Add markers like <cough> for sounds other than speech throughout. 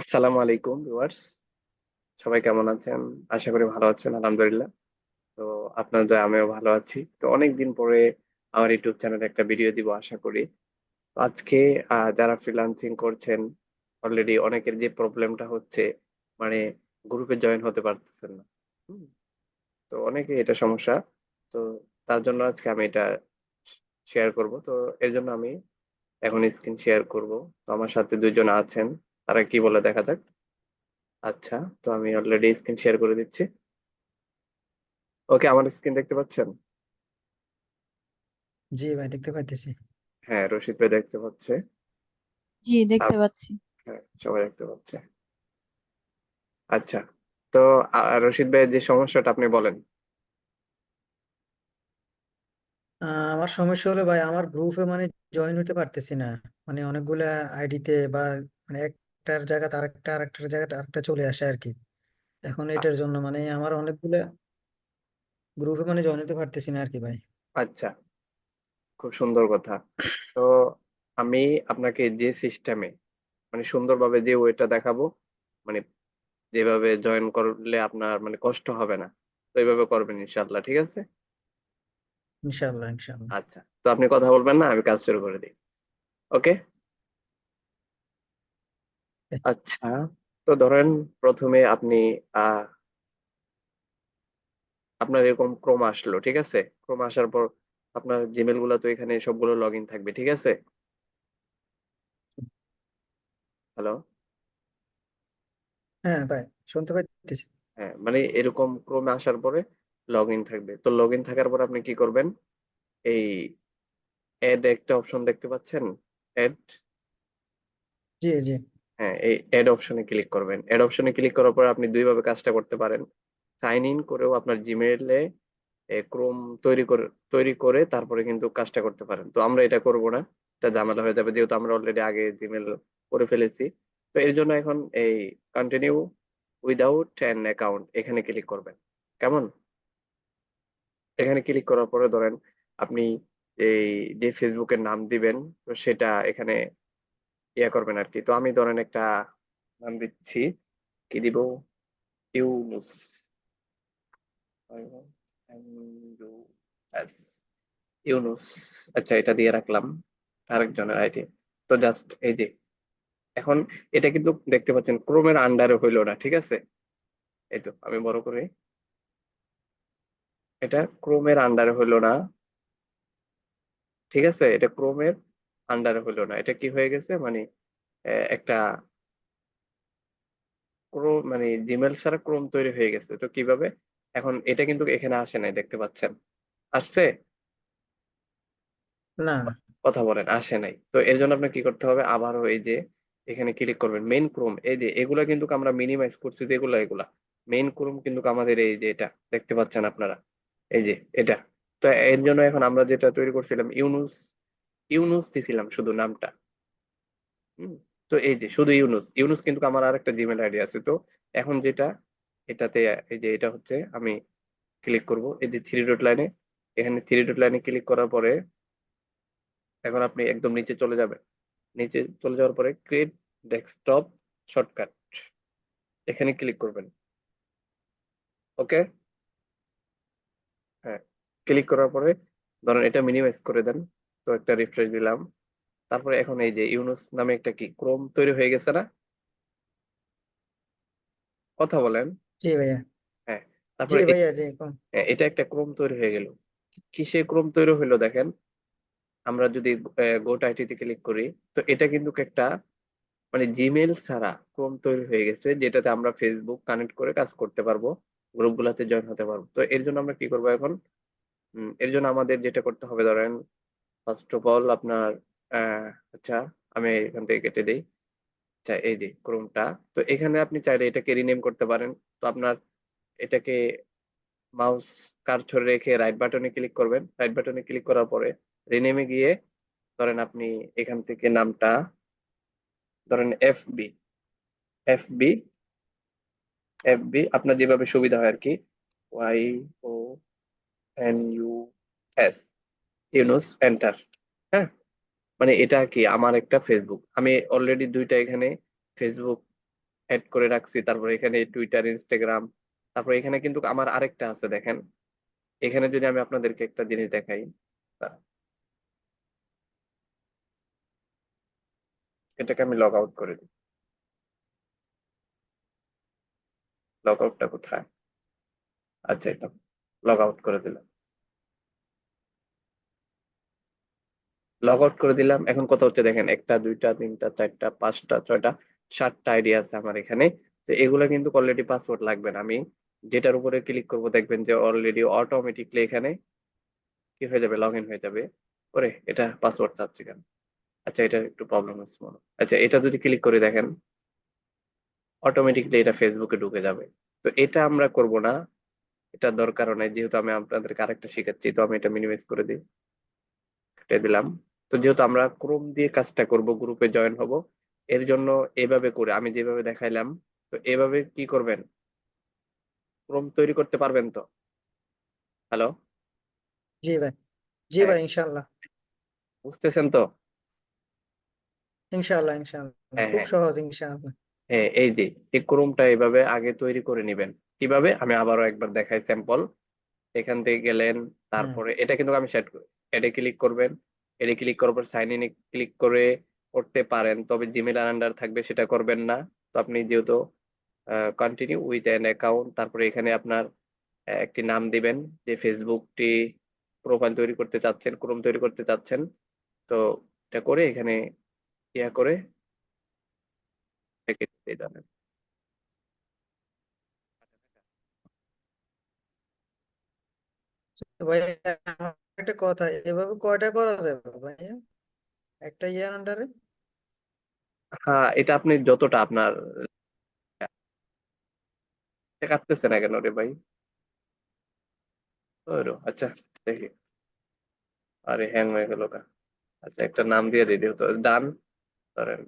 আসসালামু আলাইকুম ভিউয়ার্স। সবাই কেমন আছেন? আশা করি ভালো আছেন, আলহামদুলিল্লাহ। তো আপনার দয়া, আমিও ভালো আছি। তো অনেক দিন পরে আমার ইউটিউব চ্যানেলে একটা ভিডিও দিব, আশা করি। আজকে যারা ফ্রিল্যান্সিং করছেন অলরেডি অনেকের যে প্রবলেমটা হচ্ছে মানে গ্রুপে জয়েন হতে পারতেছেন না। তো অনেকে এটা সমস্যা। তো তার জন্য আজকে আমি এটা শেয়ার করব। তো এর জন্য আমি এখন স্ক্রিন শেয়ার করব। তো আমার সাথে দুইজন আছেন। তারা কি বলে দেখা যাক। আচ্ছা তো আমি অলরেডি স্ক্রিন শেয়ার করে দিচ্ছি। ওকে আমার স্ক্রিন দেখতে পাচ্ছেন? জি ভাই দেখতে পাইতেছি। হ্যাঁ রশিদ ভাই দেখতে পাচ্ছে। জি দেখতে পাচ্ছি। হ্যাঁ সবাই দেখতে পাচ্ছে। আচ্ছা তো রশিদ ভাইয়ের যে সমস্যাটা আপনি বলেন। আহ, আমার সমস্যা হলো ভাই আমার গ্রুপে মানে জয়েন হতে পারতেছি না। মানে অনেকগুলা আইডিতে বা মানে একটার জায়গাতে আরেকটা আরেকটার জায়গাতে আরেকটা চলে আসে আর কি এখন এটার জন্য মানে আমার অনেকগুলো গ্রুপে মানে জয়েন হতে পারতেছি না আর কি ভাই। আচ্ছা খুব সুন্দর কথা। তো আমি আপনাকে যে সিস্টেমে মানে সুন্দরভাবে যে ওয়েটা দেখাবো মানে যেভাবে জয়েন করলে আপনার মানে কষ্ট হবে না তো এইভাবে করবেন ইনশাল্লাহ ঠিক আছে? ইনশাল্লাহ ইনশাল্লাহ আচ্ছা তো আপনি কথা বলবেন না আমি কাজ শুরু করে দিই। ওকে আচ্ছা তো ধরেন প্রথমে আপনি আপনার এরকম ক্রোম আসলো ঠিক আছে? ক্রোম আসার পর আপনার জিমেলগুলো তো এখানে সবগুলো লগ ইন থাকবে ঠিক আছে? হ্যালো হ্যাঁ ভাই শুনতে পাইতেছি। হ্যাঁ মানে এরকম ক্রোমে আসার পরে লগ ইন থাকবে। তো লগ ইন থাকার পর আপনি কি করবেন? এই অ্যাড একটা অপশন দেখতে পাচ্ছেন? অ্যাড জি জি। হ্যাঁ এই অ্যাড অপশনে ক্লিক করবেন। অ্যাড অপশনে ক্লিক করার পর আপনি দুইভাবে কাজটা করতে পারেন। সাইন ইন করেও আপনার জিমেইলে ক্রোম তৈরি করে তৈরি করে তারপরে কিন্তু কাজটা করতে পারেন। তো আমরা এটা করব না। এটা ঝামেলা হয়ে যাবে যেহেতু আমরা অলরেডি আগে জিমেল করে ফেলেছি। তো এর জন্য এখন এই কন্টিনিউ উইদাউট অ্যান অ্যাকাউন্ট এখানে ক্লিক করবেন। কেমন? এখানে ক্লিক করার পরে ধরেন আপনি এই যে ফেসবুকের নাম দিবেন, তো সেটা এখানে ইয়া করবেন আর কি তো আমি ধরেন একটা নাম দিচ্ছি। কি দিব? ইউনুস। ইউনুস। আচ্ছা এটা দিয়ে রাখলাম আরেকজনের আইডি। তো জাস্ট এই যে, এখন এটা কিন্তু দেখতে পাচ্ছেন, ক্রোমের আন্ডারে হইল না, ঠিক আছে? এই তো, আমি বড় করে, এটা ক্রোমের আন্ডারে হইল না, ঠিক আছে? এটা ক্রোমের আন্ডারে হইল না। এটা কি হয়ে গেছে? মানে একটা ক্রোম মানে জিমেল ছাড়া ক্রোম তৈরি হয়ে গেছে। তো কীভাবে? এখন এটা কিন্তু এখানে আসে নাই দেখতে পাচ্ছেন। আসছে? না কথা বলেন আসে নাই। তো এর জন্য আপনার কি করতে হবে? আবারও এই যে এখানে ক্লিক করবেন মেইন ক্রোম এই যে এগুলা কিন্তু আমরা মিনিমাইজ করছি যে এগুলা। এগুলা মেইন ক্রোম কিন্তু আমাদের এই যে এটা দেখতে পাচ্ছেন আপনারা। এই যে এটা। তো এর জন্য এখন আমরা যেটা তৈরি করছিলাম ইউনুস ইউনুস দিছিলাম শুধু নামটা। হুম, তো এই যে শুধু ইউনুস ইউনুস কিন্তু আমার আর একটা জিমেল আইডি আছে, তো এখন যেটা, এটাতে এই যে এটা হচ্ছে, আমি ক্লিক করব, এই যে থ্রি ডট লাইনে এখানে থ্রি ডট লাইনে ক্লিক করার পরে, এখন আপনি একদম নিচে চলে যাবেন। নিচে চলে যাওয়ার পরে ক্রিয়েট ডেস্কটপ শর্টকাট এখানে ক্লিক করবেন। ওকে? হ্যাঁ ক্লিক করার পরে, ধরেন এটা মিনিমাইজ করে দেন। তো একটা রিফ্রেশ দিলাম। তারপরে এখন এই যে ইউনুস নামে একটা কি ক্রোম তৈরি হয়ে গেছে না? কথা বলেন। জি ভাইয়া। হ্যাঁ তারপরে এ- ভাইয়া জি হ্যাঁ, এটা একটা ক্রোম তৈরি হয়ে গেল। কিসে ক্রোম তৈরি হলো দেখেন? আমরা যদি গোট আইটিতে ক্লিক করি তো এটা কিন্তু একটা মানে জিমেল ছাড়া ক্রোম তৈরি হয়ে গেছে যেটাতে আমরা ফেসবুক কানেক্ট করে কাজ করতে পারব গ্রুপ গুলাতে জয়েন হতে পারব। তো এর জন্য আমরা কি করব এখন? এর জন্য আমাদের যেটা করতে হবে ধরেন ফার্স্ট অফ অল আপনার আচ্ছা আমি এখান থেকে কেটে দিই। আচ্ছা এই যে ক্রোমটা তো এখানে আপনি চাইলে এটাকে রিনেম করতে পারেন। তো আপনার এটাকে মাউস কার্সর রেখে রাইট বাটনে ক্লিক করবেন। রাইট বাটনে ক্লিক করার পরে রিনেমে গিয়ে ধরেন আপনি এখান থেকে নামটা ধরেন F B F B F B আপনার যেভাবে সুবিধা হয় আর কি। Y O N U S Yunus enter হ্যাঁ? মানে এটা কি আমার একটা ফেসবুক আমি অলরেডি দুইটা এখানে ফেসবুক অ্যাড করে রাখছি, তারপরে এখানে টুইটার ইনস্টাগ্রাম তারপরে এখানে কিন্তু আমার আরেকটা আছে, দেখেন। এখানে যদি আমি আপনাদেরকে একটা জিনিস দেখাই এটাকে আমি লগ আউট করে দিই। লগ আউটটা কোথায়? আচ্ছা এটা লগ আউট করে দিলাম। লগ আউট করে দিলাম। এখন কত হচ্ছে, দেখেন, একটা, দুইটা, তিনটা, চারটা, পাঁচটা, ছয়টা, সাতটা আইডি আছে আমার এখানে। তো এগুলো কিন্তু অলরেডি পাসওয়ার্ড লাগবে না। আমি যেটার উপরে ক্লিক করব, দেখবেন যে অলরেডি অটোমেটিকলি এখানে কি হয়ে যাবে? লগ ইন হয়ে যাবে। ওরে, এটা পাসওয়ার্ড চাচ্ছে কেন? আচ্ছা এটা একটু প্রবলেম হচ্ছে মনে আচ্ছা এটা যদি ক্লিক করে দেখেন অটোমেটিকলি এটা ফেসবুকে ঢুকে যাবে। তো এটা আমরা করব না। এটা দরকারও নাই, যেহেতু আমি আপনাদেরকে আরেকটা শেখাচ্ছি, তো আমি এটা মিনিমাইজ করে দিই। দিলাম। তো যেহেতু আমরা ক্রোম দিয়ে কাজটা করব গ্রুপে জয়েন হব এর জন্য এভাবে করে আমি যেভাবে দেখাইলাম তো এভাবে কি করবেন? ক্রোম তৈরি করতে পারবেন তো? হ্যালো জি ভাই জি হ্যাঁ। ভাই ইনশাল্লাহ বুঝতেছেন তো? ইনশাল্লাহ ইনশাল্লাহ হ্যাঁ, খুব হ্যাঁ। সহজ ইনশাআল্লাহ। হ্যাঁ এই যে এই ক্রোমটা এভাবে আগে তৈরি করে নেবেন। কীভাবে? আমি আবারও একবার দেখাই স্যাম্পল এখান থেকে গেলেন তারপরে এটা কিন্তু আমি সেট করি। এডে ক্লিক করবেন। এডে ক্লিক করার পর সাইন ইনে ক্লিক করে করতে পারেন। তবে জিমেল আন্ডার থাকবে, সেটা করবেন না। তো আপনি যেহেতু কন্টিনিউ উইথ অ্যান অ্যাকাউন্ট তারপরে এখানে আপনার একটি নাম দিবেন, যে ফেসবুকটি প্রোফাইল তৈরি করতে চাচ্ছেন ক্রোম তৈরি করতে চাচ্ছেন। তো এটা করে এখানে ইয়া করে ভাই একটা কথা, এভাবে কয়টা করা যাবে ভাই একটা ইয়ার আন্ডারে? হ্যাঁ এটা আপনি যতটা আপনার কাটতেছে না কেন রে ভাই? আচ্ছা দেখি। আরে হ্যাং হয়ে গেল কা আচ্ছা একটা নাম দিয়ে দিই যেহেতু। ডান, ধরেন।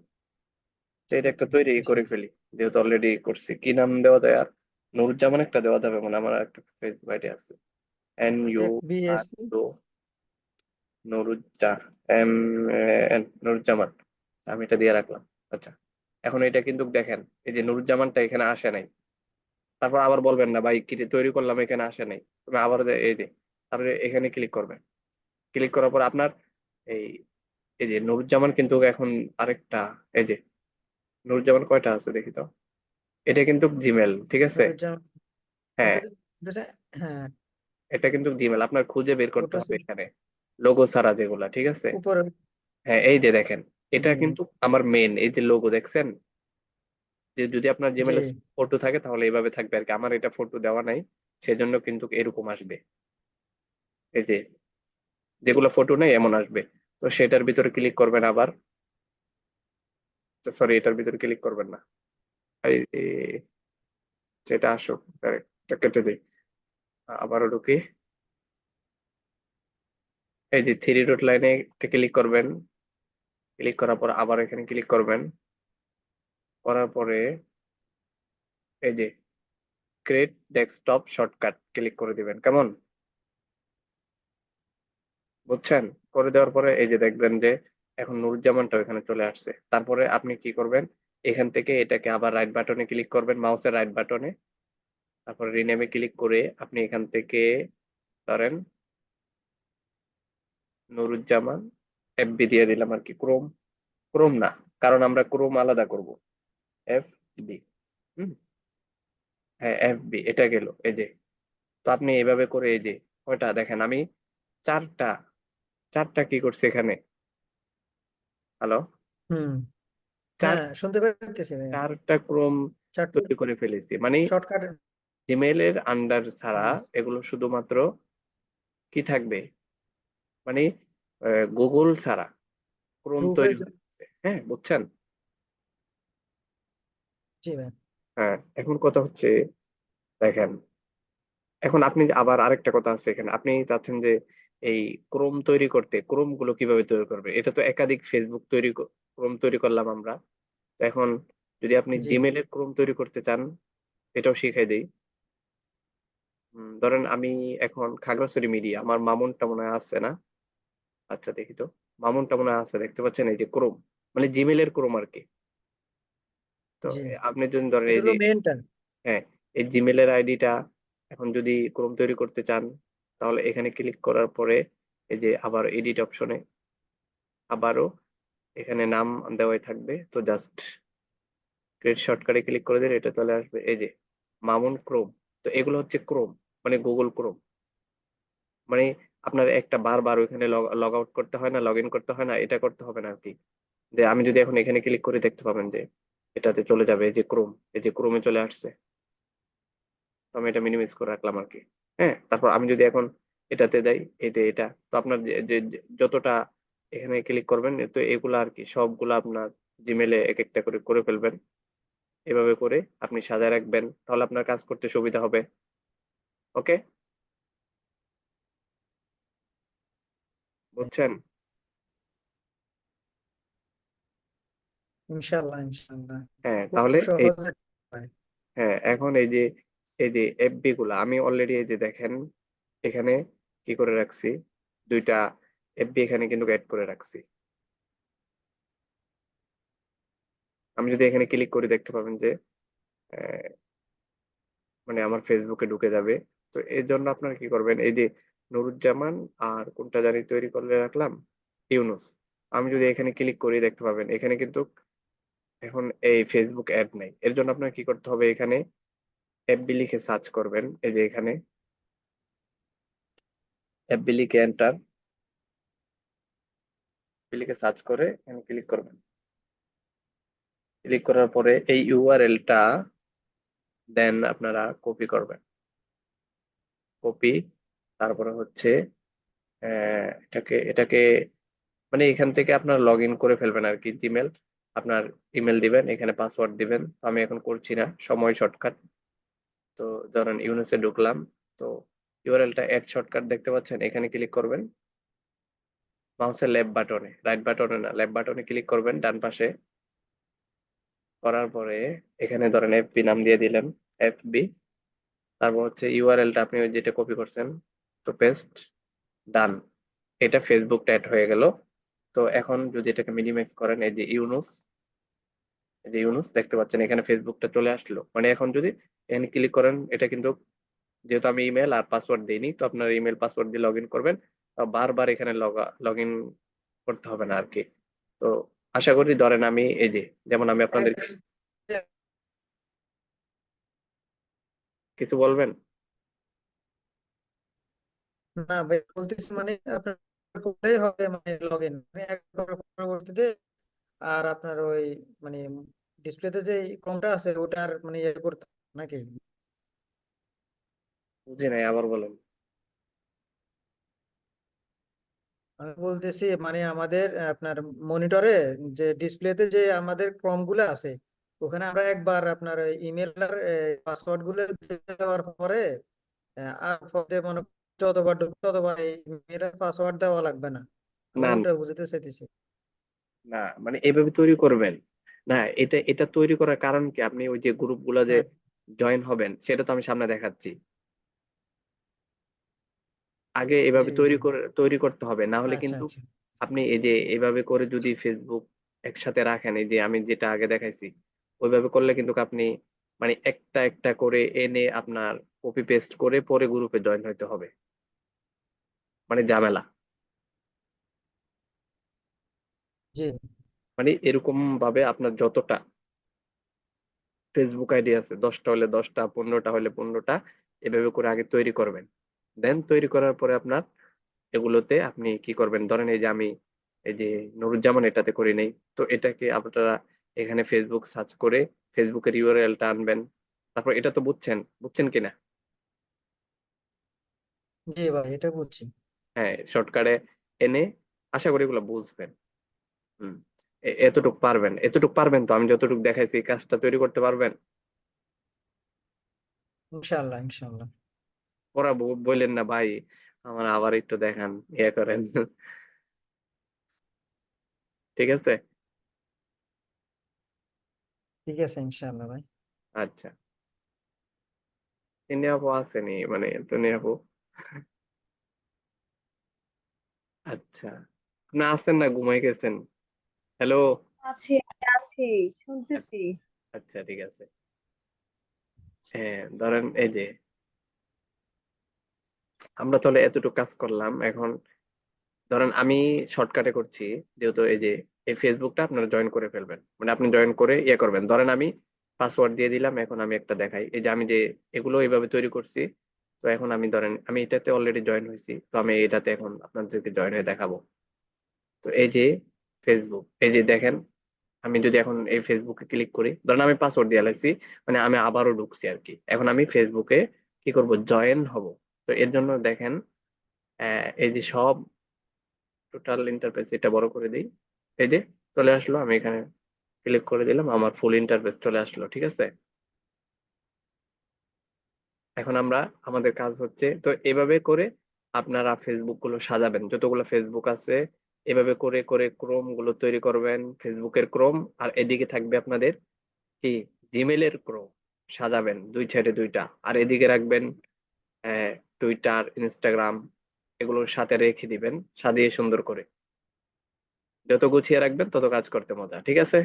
এটা একটা তৈরি করে ফেলি, যেহেতু অলরেডি করছি। কি নাম দেওয়া যায় আর? নুরুজ্জামান একটা দেওয়া যাবে মানে আমার একটা ফেসবুক আইডি আছে। নুরুজ্জা এম নুরুজ্জামান আমি এটা দিয়ে রাখলাম। আচ্ছা। এখন এটা কিন্তু দেখেন এই যে নুরুজ্জামানটা এখানে আসে নাই। তারপর আবার বলবেন না ভাই কি তৈরি করলাম এখানে আসে নাই। তুমি আবার এই যে তারপরে এখানে ক্লিক করবেন। ক্লিক করার পর আপনার এই এই যে নুরুজ্জামান কিন্তু এখন আরেকটা এই যে নুরুজ্জামান কয়টা আছে দেখি তো? এটা কিন্তু জিমেল ঠিক আছে? হ্যাঁ। হ্যাঁ। এটা কিন্তু জিমেল আপনার খুঁজে বের করতে হবে এখানে। লোগো ছাড়া যেগুলা ঠিক আছে? উপরে হ্যাঁ এই যে দেখেন এটা কিন্তু আমার মেন এই যে লোগো দেখছেন? যে যদি আপনার জিমেলে ফটো থাকে তাহলে এইভাবে থাকবে আর কি আমার এটা ফটো দেওয়া নাই সেজন্য কিন্তু এরকম আসবে। এই যে যেগুলো ফটো নেই এমন আসবে। তো সেটার ভিতরে ক্লিক করবেন আবার। সরি এটার ভিতরে ক্লিক করবেন না। সেটা আসুক কেটে দিই। আবারও ঢুকি। এই যে থ্রি ডট লাইনে ক্লিক করবেন। ক্লিক করার পর আবার এখানে ক্লিক করবেন। করার পরে এই যে ক্রিয়েট ডেস্কটপ শর্টকাট ক্লিক করে দিবেন। কেমন? বুঝছেন? করে দেওয়ার পরে এই যে দেখবেন যে এখন নুরুজ্জামানটা এখানে চলে আসছে। তারপরে আপনি কি করবেন? এখান থেকে এটাকে আবার রাইট বাটনে ক্লিক করবেন মাউসের রাইট বাটনে তারপরে রিনেমে ক্লিক করে আপনি এখান থেকে ধরেন নুরুজ্জামান এফবি দিয়ে দিলাম আর কি ক্রোম ক্রোম না কারণ আমরা ক্রোম আলাদা করব এফ বি হুম হ্যাঁ এফ বি এটা গেল এই যে তো আপনি এভাবে করে এই যে কয়টা দেখেন আমি চারটা চারটা কি করছি এখানে? হ্যালো হুম হ্যাঁ শুনতে ভাই চারটা ক্রোম চারটে। তৈরি করে ফেলেছি মানে শর্টকাট জিমেইলের আন্ডার ছাড়া এগুলো শুধুমাত্র কি থাকবে? মানে গুগল ছাড়া ক্রোম তৈরি হ্যাঁ বুঝছেন? হ্যাঁ এখন কথা হচ্ছে দেখেন এখন আপনি আবার আরেকটা কথা আছে এখানে। আপনি চাচ্ছেন যে এই ক্রোম তৈরি করতে ক্রোমগুলো কীভাবে তৈরি করবে? এটা তো একাধিক ফেসবুক তৈরি ক্রোম তৈরি করলাম আমরা। এখন যদি আপনি। জিমেলের ক্রোম তৈরি করতে চান এটাও শিখাই দেই। ধরেন আমি এখন খাগড়াছড়ি মিডিয়া আমার মামুনটা মনে হয় আছে না? আচ্ছা দেখি তো। মামুনটা মনে হয় আছে দেখতে পাচ্ছেন? এই যে ক্রোম মানে জিমেলের ক্রোম আর কি। তো আপনি যদি ধরেন এই যে হ্যাঁ এই জিমেলের আইডিটা এখন যদি ক্রোম তৈরি করতে চান তাহলে এখানে ক্লিক করার পরে এই যে আবার এডিট অপশনে আবারও এখানে নাম দেওয়াই থাকবে। তো জাস্ট ক্রিয়েট শর্টকাটে ক্লিক করে দিলে এটা চলে আসবে। এই যে মামুন ক্রোম তো এগুলো হচ্ছে ক্রোম মানে গুগল ক্রোম মানে আপনার একটা বারবার ওইখানে লগ আউট করতে হয় না লগ ইন করতে হয় না, এটা করতে হবে না আর কি যে আমি যদি এখন এখানে ক্লিক করে দেখতে পাবেন যে এটাতে চলে যাবে এই যে ক্রোম এই যে ক্রোমে চলে আসছে। আমি এটা মিনিমাইজ করে রাখলাম আর কি হ্যাঁ তারপর আমি যদি এখন এটাতে যাই এতে এটা। তো আপনার যে- যতটা এখানে ক্লিক করবেন, তো এগুলো আর কি সবগুলো আপনার জিমেলে এক একটা করে করে ফেলবেন। এভাবে করে আপনি সাজায় রাখবেন, তাহলে আপনার কাজ করতে সুবিধা হবে। ওকে? বুঝছেন হ্যাঁ তাহলে হয়। এখন এই যে এই যে এফবি গুলা আমি অলরেডি এই যে দেখেন এখানে কি করে রাখছি? দুইটা এফবি এখানে কিন্তু অ্যাড করে রাখছি। আমি যদি এখানে ক্লিক করে দেখতে পাবেন যে মানে আমার ফেসবুকে ঢুকে যাবে। তো এর জন্য আপনারা কি করবেন? এই যে নুরুজ্জামান আর কোনটা জানি তৈরি করে রাখলাম, ইউনুস। আমি যদি এখানে ক্লিক করি, দেখতে পাবেন, এখানে কিন্তু এখন এই ফেসবুক অ্যাড নাই। এর জন্য আপনার কি করতে হবে? এখানে এফবি লিখে সার্চ করবেন, এই যে এখানে। এফবি লিখে এন্টার লিখে সার্চ করে এখানে ক্লিক করবেন। ক্লিক করার পরে এই ইউআরএলটা দেন আপনারা কপি করবেন। কপি তারপরে হচ্ছে এটাকে এটাকে মানে এখান থেকে আপনার লগ ইন করে ফেলবেন আর কি জিমেল আপনার ইমেল দিবেন, এখানে পাসওয়ার্ড দিবেন। আমি এখন করছি না, সময় শর্টকাট তো ধরেন ইউনিসে ঢুকলাম, তো ইউআরএলটা অ্যাড শর্টকাট দেখতে পাচ্ছেন, এখানে ক্লিক করবেন। মাউসের লেফট বাটনে রাইট বাটনে না লেফট বাটনে ক্লিক করবেন ডান পাশে। করার পরে, এখানে ধরেন এফবি নাম দিয়ে দিলেন এফবি তারপর হচ্ছে ইউআরএলটা আপনি ওই যেটা কপি করছেন, তো পেস্ট ডান এটা ফেসবুক অ্যাড হয়ে গেল। তো এখন যদি এটাকে মিনিমাইজ করেন, এই যে ইউনুস এই যে ইউনুস দেখতে পাচ্ছেন, এখানে ফেসবুকটা চলে আসলো। মানে এখন যদি এখানে ক্লিক করেন, এটা কিন্তু যেহেতু আমি ইমেল আর পাসওয়ার্ড দিইনি, তো আপনার ইমেল পাসওয়ার্ড দিয়ে লগ ইন করবেন বারবার এখানে লগ ইন করতে হবে না আর কি। তো আশা করি ধরেন আমি এই যে, যেমন আমি আপনাদের কিছু বলবেন? না ভাই বলতেছি মানে আপনার করলেই হবে মানে লগ ইন মানে পরবর্তীতে আর আপনার ওই মানে ডিসপ্লেতে যে কমটা আছে ওটার মানে ইয়ে করতে নাকি? বুঝি নাই আবার বলেন। আমি বলতেছি মানে আমাদের আপনার মনিটরে যে ডিসপ্লেতে যে আমাদের ক্রমগুলো আছে ওখানে আমরা একবার আপনার ইমেল আর পাসওয়ার্ডগুলো দেওয়ার পরে আর পরে মানে যতবার ততবার ইমেল আর পাসওয়ার্ড দেওয়া লাগবে না। আমি না। বুঝতে চাইতেছি। না মানে এভাবে তৈরি করবেন। না এটা এটা তৈরি করার কারণ কি? আপনি ওই যে গ্রুপগুলা যে হ্যাঁ। জয়েন হবেন সেটা তো আমি সামনে দেখাচ্ছি। আগে এভাবে তৈরি করে তৈরি করতে হবে। না হলে আচ্ছা কিন্তু আচ্ছা। আপনি এই যে এভাবে করে যদি ফেসবুক একসাথে রাখেন এই যে আমি যেটা আগে দেখাইছি ওইভাবে করলে কিন্তু আপনি মানে একটা একটা করে এনে আপনার কপি পেস্ট করে পরে গ্রুপে জয়েন হইতে হবে। মানে ঝামেলা। মানে এরকম ভাবে আপনার যতটা ফেসবুক আইডি আছে দশটা হলে দশটা পনেরোটা হলে পনেরোটা এভাবে করে আগে তৈরি করবেন। দেন তৈরি করার পরে আপনার এগুলোতে আপনি কি করবেন? ধরেন এই যে আমি এই যে নুরুজ্জামান এটাতে করি নেই তো এটাকে আপনারা এখানে ফেসবুক সার্চ করে ফেসবুকের ইউআরএলটা আনবেন। তারপর এটা তো বুঝছেন বুঝছেন কিনা? জি ভাই এটা বুঝছি। হ্যাঁ শর্টকাটে এনে আশা করি এগুলো বুঝবেন। হুম এতটুক পারবেন এতটুক পারবেন তো? আমি যতটুক দেখাইছি কাজটা তৈরি করতে পারবেন? ওরা বললেন না ভাই আমার আবার একটু দেখান ইয়ে করেন। ঠিক আছে? ঠিক আছে ইনশাল্লাহ ভাই। আচ্ছা। তিনি আপু আসেনি মানে তুমি আপু? আচ্ছা। আপনি আসেন না? ঘুমাই গেছেন? হ্যালো আছি আছি শুনতেছি। আচ্ছা ঠিক আছে। হ্যাঁ ধরেন এই যে আমরা তাহলে এতটুকু কাজ করলাম এখন ধরেন আমি শর্টকাটে করছি যেহেতু এই যে এই ফেসবুকটা আপনারা জয়েন করে ফেলবেন। মানে আপনি জয়েন করে ইয়ে করবেন। ধরেন আমি পাসওয়ার্ড দিয়ে দিলাম, এখন আমি একটা দেখাই। এই যে আমি যে এগুলো এইভাবে তৈরি করছি, তো এখন আমি ধরেন, আমি এটাতে অলরেডি জয়েন হয়েছি, তো আমি এটাতে এখন আপনাদেরকে জয়েন হয়ে দেখাবো। তো এই যে ফেসবুক এই যে দেখেন, আমি যদি এখন এই ফেসবুকে ক্লিক করি, ধরেন আমি পাসওয়ার্ড দিয়ে লাগছি মানে আমি আবারও ঢুকছি আর কি। এখন আমি ফেসবুকে কি করব? জয়েন হব। তো এর জন্য দেখেন এই যে সব টোটাল ইন্টারফেস এটা বড় করে দিই। এই যে, চলে আসলো, আমি এখানে ক্লিক করে দিলাম, আমার ফুল ইন্টারফেস চলে আসলো, ঠিক আছে? এখন আমরা, আমাদের কাজ হচ্ছে, তো এভাবে করে আপনারা ফেসবুকগুলো সাজাবেন, যতগুলো ফেসবুক আছে, এভাবে করে করে ক্রোমগুলো তৈরি করবেন ফেসবুকের ক্রোম আর এদিকে থাকবে আপনাদের কি? জিমেলের ক্রোম সাজাবেন, দুই সাইডে দুইটা, আর এদিকে রাখবেন টুইটার ইনস্টাগ্রাম এগুলোর সাথে রেখে দিবেন, সাজিয়ে সুন্দর করে। যত গুছিয়ে রাখবেন, তত কাজ করতে মজা, ঠিক আছে?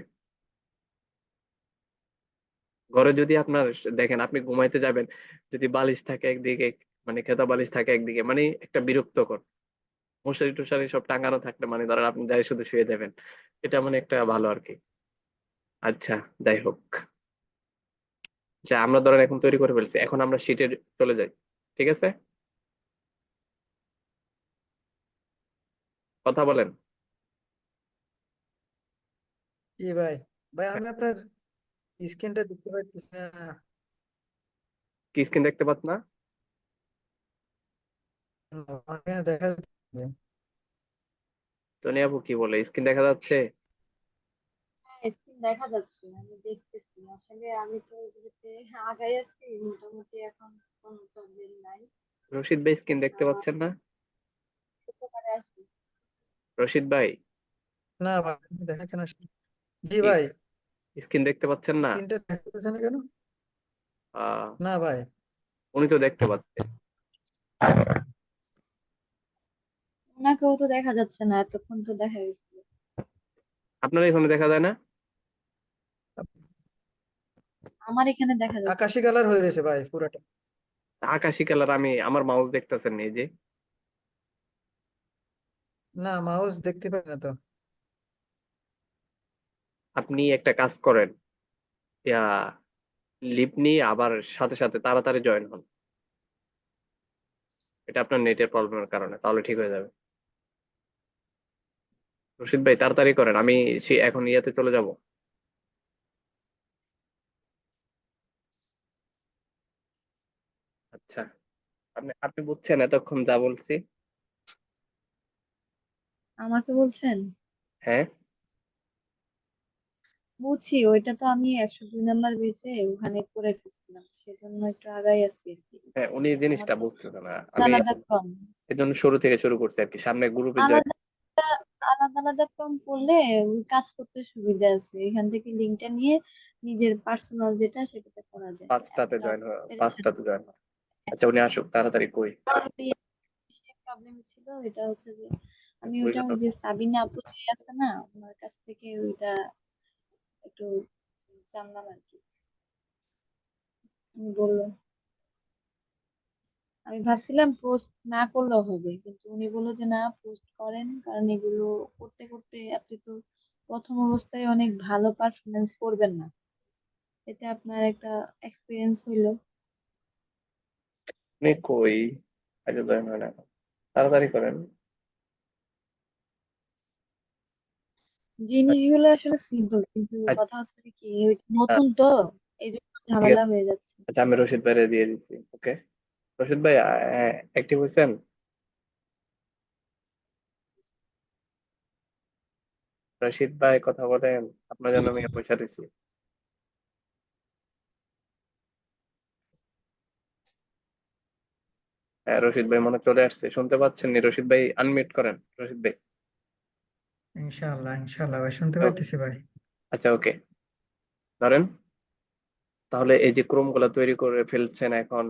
ঘরে যদি আপনার দেখেন, আপনি ঘুমাইতে যাবেন, যদি বালিশ থাকে একদিকে মানে খেতা বালিশ থাকে একদিকে মানে একটা বিরক্তকর। মশারি টশারি সব টাঙানো থাকলে মানে ধরেন আপনি যাই শুধু শুয়ে দেবেন, এটা মানে একটা ভালো আর কি আচ্ছা যাই হোক। আচ্ছা আমরা ধরেন এখন তৈরি করে ফেলছি, এখন আমরা শিটে চলে যাই, ঠিক আছে? কথা বলেন। জি ভাই ভাই আমি আপনার স্ক্রিনটা দেখতে পাচ্ছি না কি স্ক্রিন দেখতে পাচ্ছ না দেখা যাচ্ছে টনি আপু কি বলে স্ক্রিন দেখা যাচ্ছে স্ক্রিন দেখা যাচ্ছে আমি দেখতেছি আসলে আমি তো এগুলোতে আগাই আছি মোটামুটি এখন কোনো প্রবলেম নাই রশিদ ভাই স্ক্রিন দেখতে পাচ্ছেন না রশিদ ভাই না ভাই আমি দেখা কেন আসলে জি ভাই। স্ক্রিন দেখতে পাচ্ছেন না? স্ক্রিনটা দেখা যাচ্ছে না কেন? না ভাই। উনি তো দেখতে পাচ্ছে। ওনাকেও তো দেখা যাচ্ছে না এতক্ষণ তো দেখা গেছিল আপনার এখানে দেখা যায় না? আমার এখানে দেখা যাচ্ছে। আকাশি কালার হয়ে গেছে ভাই পুরোটা। আকাশি কালার আমি আমার মাউস দেখতেছেন এই যে। না মাউস দেখতে পাই না তো। আপনি একটা কাজ করেন। লিপ নিয়ে আবার সাথে সাথে তাড়াতাড়ি জয়েন হন। এটা আপনার নেটের প্রবলেমের কারণে তাহলে ঠিক হয়ে যাবে। রশিদ ভাই তাড়াতাড়ি করেন আমি সে এখন ইয়াতে চলে যাব। আচ্ছা আপনি আপনি বুঝছেন এতক্ষণ যা বলছি? আমাকে বলছেন? হ্যাঁ? বুঝছি ওইটা তো আমি একশো দুই নাম্বার বেজে ওখানে করে ফেলছিলাম সেজন্য একটু আগাই আছি আর কি। হ্যাঁ উনি এই জিনিসটা বুঝতেছে না। আমি আলাদা ক্রম। এই শুরু থেকে শুরু করছি আর কি সামনে গ্রুপে জয়েন আলাদা আলাদা ক্রম করলে কাজ করতে সুবিধা আছে। এখান থেকে লিঙ্কটা নিয়ে নিজের পার্সোনাল যেটা সেটাতে করা যায়। পাঁচটাতে জয়েন পাঁচটাতে জয়েন আচ্ছা উনি আসুক তাড়াতাড়ি কই? প্রবলেম ছিল এটা হচ্ছে যে আমি ওটা ওই যে সাবিনা আপু আছে না ওনার কাছ থেকে ওইটা একটু জানলাম আর কি। বলল আমি ভাবছিলাম পোস্ট না করলেও হবে, কিন্তু উনি বলল যে না পোস্ট করেন, কারণ এগুলো করতে করতে আপনি তো প্রথম অবস্থায় অনেক ভালো পারফরমেন্স করবেন না। এতে আপনার একটা এক্সপিরিয়েন্স হইল। কই না তাড়াতাড়ি করেন। জিনিসগুলো আসলে সিম্পল কিন্তু আচ্ছা। কথা হচ্ছে যে কি ওই যে নতুন তো এই জন্য ঠিক ঝামেলা আছে হয়ে যাচ্ছে। আচ্ছা আমি রশিদ ভাইরে দিয়ে দিচ্ছি ওকে? রশিদ ভাই অ্যাক্টিভ হয়েছেন? রশিদ ভাই কথা বলেন আপনার জন্য আমি পয়সা দিচ্ছি। হ্যাঁ রশিদ ভাই মনে হয় চলে আসছে শুনতে পাচ্ছেন নি? রশিদ ভাই আনমিউট করেন রশিদ ভাই। ইনশাআল্লাহ ইনশাআল্লাহ ভাই শুনতে পাইতেছি ভাই। আচ্ছা ওকে ধরেন তাহলে এই যে ক্রোমগুলা তৈরি করে ফেলছেন এখন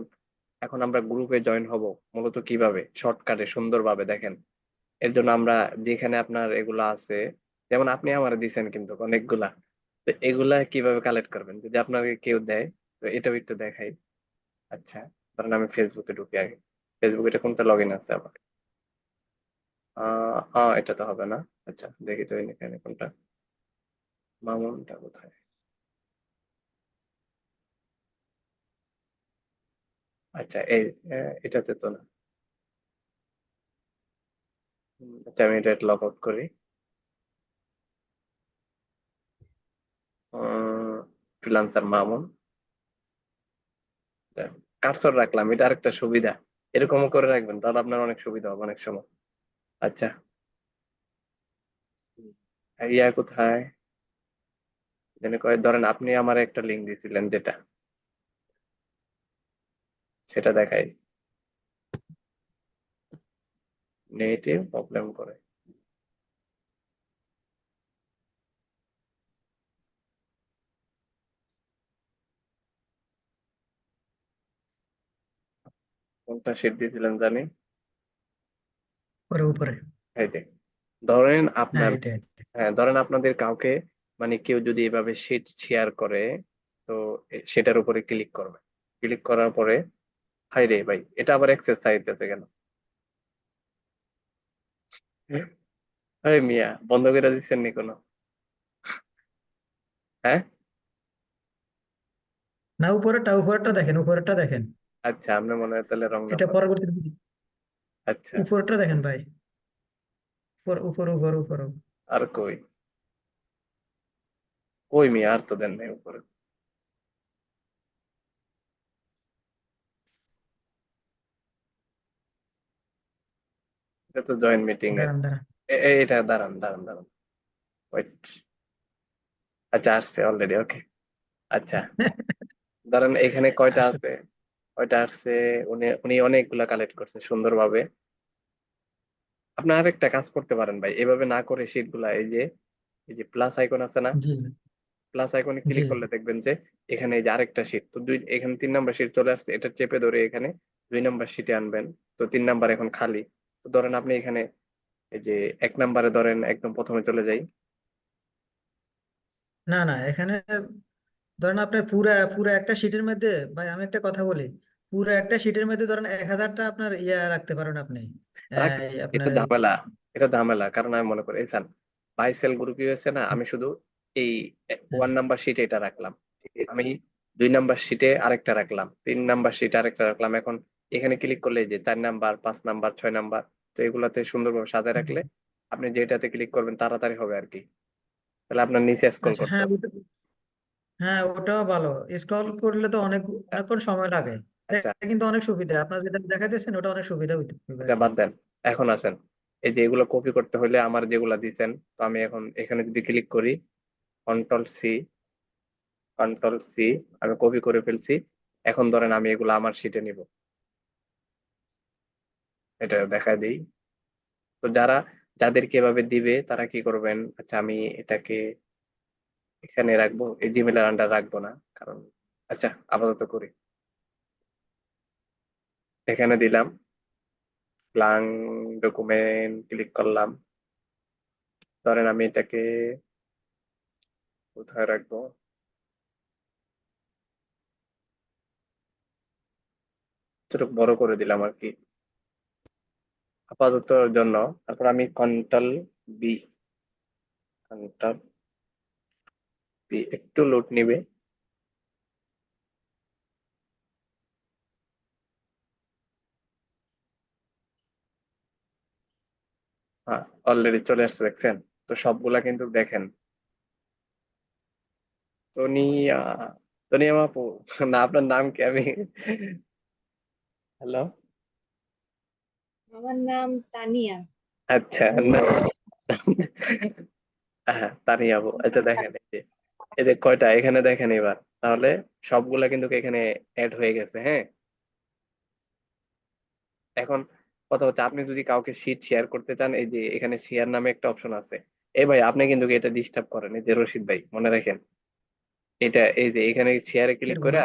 এখন আমরা গ্রুপে জয়েন হব মূলত কীভাবে? শর্টকাটে সুন্দরভাবে দেখেন। এর জন্য আমরা যেখানে আপনার এগুলা আছে যেমন আপনি আমার দিছেন কিন্তু অনেকগুলা তো এগুলা কীভাবে কালেক্ট করবেন? যদি আপনাকে কেউ দেয় তো এটাও একটু দেখাই। আচ্ছা ধরেন আমি ফেসবুকে ঢুকি আগে। ফেসবুকে এটা কোনটা লগ ইন আছে আমার আহ এটা তো হবে না। আচ্ছা দেখি তো এখানে কোনটা। মামুনটা কোথায়? আচ্ছা এই এটাতে তো না। আচ্ছা আমি এটা লগ আউট করি। ফ্রিলান্সার মামুন কার্সর রাখলাম, এটা আরেকটা সুবিধা। এরকমও করে রাখবেন, তাহলে আপনার অনেক সুবিধা হবে অনেক সময়। আচ্ছা। ইয়া কোথায়? যেন কয় ধরেন আপনি আমার একটা লিঙ্ক দিয়েছিলেন যেটা। সেটা দেখাই। নেটে প্রবলেম করে। কোনটা শিট দিয়েছিলেন জানি। উপরে উপরে। এই যে ধরেন হ্যাঁ আপনার এটা। হ্যাঁ ধরেন আপনাদের কাউকে মানে কেউ যদি এভাবে শিট শেয়ার করে তো সেটার উপরে ক্লিক করবে। ক্লিক করার পরে হাই রে ভাই এটা আবার অ্যাক্সেস চাইতেছে কেন? মিয়া বন্ধ করে দিচ্ছেন নি কোনো? হ্যাঁ? না উপরেরটা উপরেরটা দেখেন উপরেরটা দেখেন। আচ্ছা আপনার মনে হয় তাহলে রং এটা বুঝি। আচ্ছা। উপরেরটা দেখেন ভাই। উপর উপর উপর উপর। আর কই? কই মিয়া আর তো দেন নাই উপরে। এটা তো জয়েন্ট মিটিং দাঁড়ান দাঁড়ান। এটা দাঁড়ান দাঁড়ান দাঁড়ান। ওয়েট আচ্ছা আসছে অলরেডি ওকে আচ্ছা। <laughs> ধরেন এখানে কয়টা। আছে? কয়টা আসছে উনি উনি অনেকগুলা কালেক্ট করছে সুন্দরভাবে। আপনি আরেকটা কাজ করতে পারেন ভাই এভাবে না করে শীটগুলা এই যে এই যে প্লাস আইকন আছে না? প্লাস আইকনে ক্লিক করলে দেখবেন যে এখানে এই যে আরেকটা শীট তো দুই এখানে তিন নাম্বার শীট চলে আসছে এটা চেপে ধরে এখানে দুই নাম্বার শীটে আনবেন তো তিন নাম্বার এখন খালি। তো ধরেন আপনি এখানে এই যে এক নাম্বারে ধরেন একদম প্রথমে চলে যাই। না না এখানে ধরেন আপনার পুরা পুরা একটা শীটের মধ্যে ভাই আমি একটা কথা বলি পুরা একটা শীটের মধ্যে ধরেন এক হাজারটা আপনার ইয়া রাখতে পারেন আপনি। এটা ঝামেলা এটা ঝামেলা। কারণ আমি মনে করি এই বাই সেল গ্রুপ হয়েছে না আমি শুধু এই ওয়ান নাম্বার শিটে এটা রাখলাম। আমি দুই নাম্বার শিটে আরেকটা রাখলাম তিন নাম্বার শিটে আরেকটা রাখলাম। এখন এখানে ক্লিক করলে যে চার নাম্বার পাঁচ নাম্বার ছয় নাম্বার তো এগুলাতে সুন্দরভাবে সাজায় রাখলে আপনি যেটাতে ক্লিক করবেন তাড়াতাড়ি হবে আর কি। তাহলে আপনার নিচে স্ক্রল আচ্ছা করতে হ্যাঁ হ্যাঁ ওটাও ভালো। স্ক্রল করলে তো অনেক অনেকক্ষণ সময় লাগে। কিন্তু অনেক সুবিধা। আপনার যেটা দেখাইতেছেন ওটা অনেক সুবিধা হইতে আচ্ছা বাদ দেন। এখন আসেন। এই যে এগুলো কপি করতে হলে আমার যেগুলা দিচ্ছেন তো আমি এখন এখানে যদি ক্লিক করি কন্ট্রোল সি কন্ট্রোল সি আমি কপি করে ফেলছি। এখন ধরেন আমি এগুলো আমার শিটে নিব। এটা দেখায় দিই। তো যারা যাদেরকে এভাবে দিবে তারা কি করবেন? আচ্ছা আমি এটাকে এখানে রাখব এই জিমেলের আন্ডার রাখব না। কারণ আচ্ছা আপাতত করি। এখানে দিলাম। ব্লাং ডকুমেন্ট ক্লিক করলাম। ধরেন আমি এটাকে কোথায় রাখব? বড় করে দিলাম আর কি। আপাতত জন্য। তারপর আমি কন্ট্রোল বি কন্ট্রোল বি একটু লোড নিবে। অলরেডি চলে আসছে দেখছেন? তো সবগুলা কিন্তু দেখেন। তনিয়া তনিয়া আপু না আপনার নাম কি? আমি হ্যালো আমার নাম তানিয়া। আচ্ছা হ্যাঁ তানিয়া আপু আচ্ছা দেখেন এই যে কয়টা এখানে দেখেন এবার। তাহলে সবগুলা কিন্তু এখানে অ্যাড হয়ে গেছে হ্যাঁ? এখন কথা হচ্ছে আপনি যদি কাউকে শীট শেয়ার করতে চান এই যে এখানে শেয়ার নামে একটা অপশন আছে। এই ভাই আপনি কিন্তু এটা ডিস্টার্ব করেন। এই যে রশিদ ভাই মনে রাখেন? এটা এই যে এখানে শেয়ারে ক্লিক করে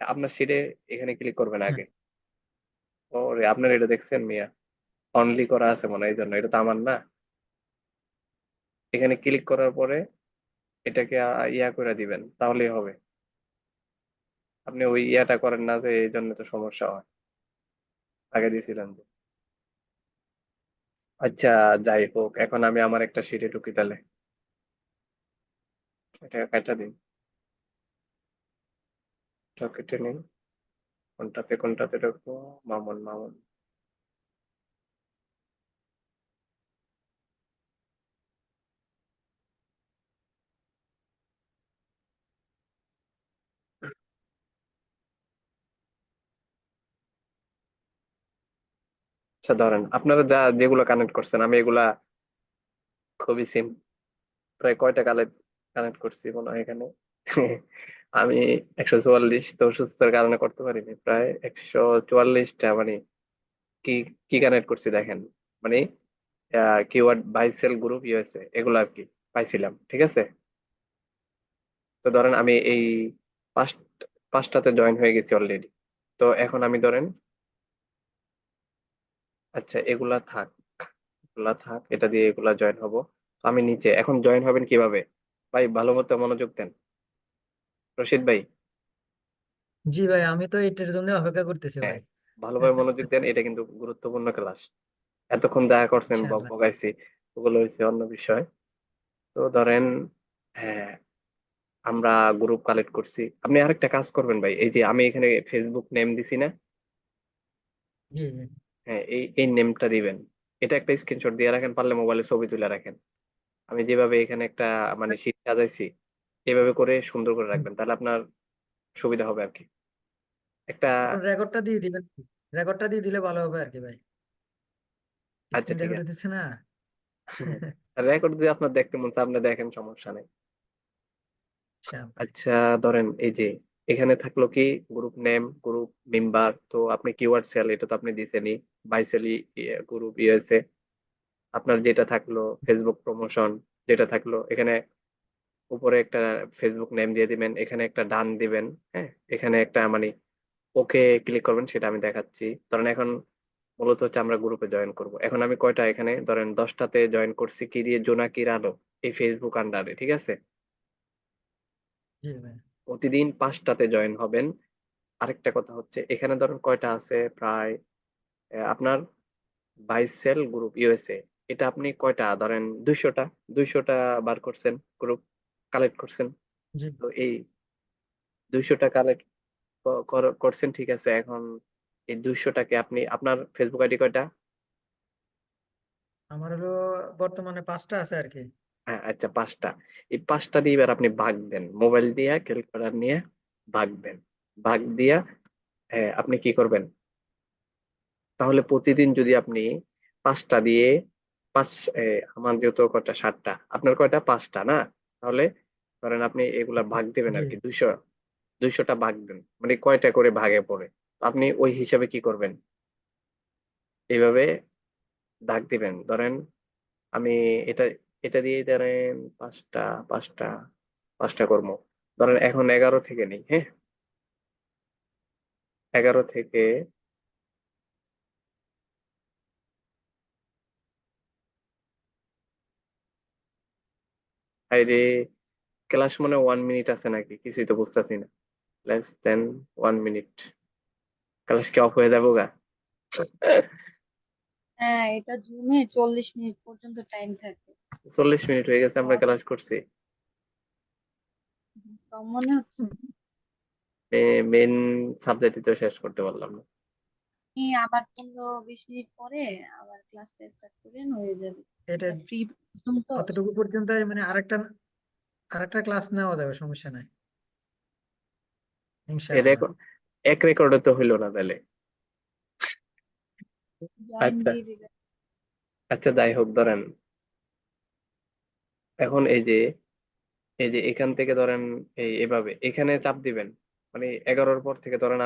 আপনার শিটে এখানে ক্লিক করবেন আগে। ওরে আপনার এটা দেখছেন মিয়া? অনলি করা আছে মনে হয় এই জন্য। এটা তো আমার না। এখানে ক্লিক করার পরে এটাকে ইয়া করে দিবেন তাহলেই হবে। আপনি ওই ইয়াটা করেন না যে এই জন্য তো সমস্যা হয়। আগে দিয়েছিলেন যে। আচ্ছা যাই হোক, এখন আমি আমার একটা সিটে ঢুকি তাহলে। এটা কাটা দিন। কেটে নিন কোনটাতে কোনটাতে ঢুকবো? মামুন মামুন। আচ্ছা ধরেন আপনারা যা যেগুলো কানেক্ট করছেন, আমি এগুলা খুবই সিম প্রায় কয়টা কানেক্ট কানেক্ট করছি মনে হয় এখানে? <laughs> আমি একশো চুয়াল্লিশ তো অসুস্থতার কারণে করতে পারিনি, প্রায় একশো চুয়াল্লিশটা মানে কি কি কানেক্ট করছি দেখেন মানে কিওয়ার্ড বাইসেল গ্রুপ ইউএসএ এগুলো আর কি, পাইছিলাম, ঠিক আছে? তো ধরেন আমি এই পাঁচ পাঁচটাতে জয়েন হয়ে গেছি অলরেডি তো এখন আমি ধরেন আচ্ছা এগুলা থাক এগুলা থাক এটা দিয়ে এগুলা জয়েন হব। তো আমি নিচে এখন জয়েন হবেন কীভাবে? ভাই ভালো মতো মনোযোগ দেন। রশিদ ভাই। জি ভাই আমি তো এটার জন্য অপেক্ষা করতেছি হ্যাঁ ভাই ভালোভাবে মনোযোগ দেন এটা কিন্তু গুরুত্বপূর্ণ ক্লাস এতক্ষণ দেখা করছেন ইনশাআল্লাহ। বকাইছি ওগুলো হচ্ছে অন্য বিষয়। তো ধরেন হ্যাঁ আমরা গ্রুপ কালেক্ট করছি। আপনি আরেকটা কাজ করবেন ভাই এই যে আমি এখানে ফেসবুক নেম দিছি না? হ্যাঁ এই এই নেমটা দিবেন। এটা একটা স্ক্রিনশট দিয়ে রাখেন পারলে মোবাইলে ছবি তুলে রাখেন। আমি যেভাবে এখানে একটা মানে শীট সাজাইছি এভাবে করে সুন্দর করে রাখবেন তাহলে আপনার সুবিধা হবে আর কি। একটা রেকর্ডটা দিয়ে দিবেন। রেকর্ডটা দিয়ে দিলে ভালো হবে আর কি ভাই। আচ্ছা ঠিক রেকর্ড আছে। দিচ্ছে না? রেকর্ড যদি আপনার দেখতে মন চায় আপনি দেখেন সমস্যা নেই। আচ্ছা ধরেন এই যে এখানে থাকল কি? গ্রুপ নেম গ্রুপ মেম্বার তো আপনি কিওয়ার্ড সেল এটা তো আপনি দিছেনই। বাইসেলি গ্রুপ ইউএসএ আপনার যেটা থাকল ফেসবুক প্রমোশন যেটা থাকল, এখানে উপরে একটা ফেসবুক নেম দিয়ে দিবেন, এখানে একটা ডান দিবেন হ্যাঁ? এখানে একটা মানে ওকে ক্লিক করবেন, সেটা আমি দেখাচ্ছি। ধরেন এখন মূলত হচ্ছে আমরা গ্রুপে জয়েন করব। এখন আমি কয়টা এখানে? ধরেন দশটাতে জয়েন করছি, কি দিয়ে? জোনাকির আলো এই ফেসবুক আন্ডারে ঠিক আছে? প্রতিদিন পাঁচটাতে জয়েন হবেন। আরেকটা কথা হচ্ছে এখানে ধরেন কয়টা আছে? প্রায় আপনার বাইশ সেল গ্রুপ ইউএসএ এটা আপনি কয়টা? ধরেন দুইশোটা দুইশোটা বার করছেন গ্রুপ কালেক্ট করছেন। জি। তো এই দুইশোটা কালেক্ট করছেন ঠিক আছে এখন এই দুইশোটাকে আপনি আপনার ফেসবুক আইডি কয়টা? আমার হলো বর্তমানে পাঁচটা আছে আর কি। আচ্ছা পাঁচটা। এই পাঁচটা দিয়ে এবার আপনি ভাগ দেন। মোবাইল দিয়ে ক্যালকুলেটর নিয়ে ভাগ দেন। ভাগ দিয়া আপনি কি করবেন? তাহলে প্রতিদিন যদি আপনি পাঁচটা দিয়ে পাঁচ আমার যেহেতু কয়টা? সাতটা। আপনার কয়টা? পাঁচটা না? তাহলে ধরেন আপনি এগুলা ভাগ দেবেন আর কি দুইশো দুইশোটা ভাগ দেন। মানে কয়টা করে ভাগে পড়ে? আপনি ওই হিসাবে কি করবেন? এইভাবে দাগ দিবেন। ধরেন আমি এটা এটা দিয়ে ধরেন পাঁচটা পাঁচটা পাঁচটা কর্ম ধরেন এখন এগারো থেকে নেই হ্যাঁ? এগারো থেকে আরে ক্লাস মানে ওয়ান মিনিট আছে নাকি? কিছুই তো বুঝতেছি না। Less than one minute class কি অফ হয়ে যাব গা হ্যাঁ এটা জুমে চল্লিশ মিনিট পর্যন্ত টাইম থাকে। চল্লিশ মিনিট হয়ে গেছে আমরা ক্লাস করছি। মনে হচ্ছে মেন সাবজেক্টই তো শেষ করতে পারলাম না। আবার পনেরো বিশ মিনিট পরে আবার ক্লাসটা স্টার্ট করেন হয়ে যাবে। এটা ফ্রি তো। কতটুকু পর্যন্ত মানে আরেকটা আরেকটা ক্লাস নেওয়া যাবে সমস্যা নাই। ইনশাআল্লাহ। এক রেকর্ডে তো হইল না তাহলে। আচ্ছা। আচ্ছা যাই হোক ধরেন। এখন এই যে এই যে এখান থেকে ধরেন এই এভাবে, এখানে চাপ দিবেন। মানে এগারোর পর থেকে ধরেন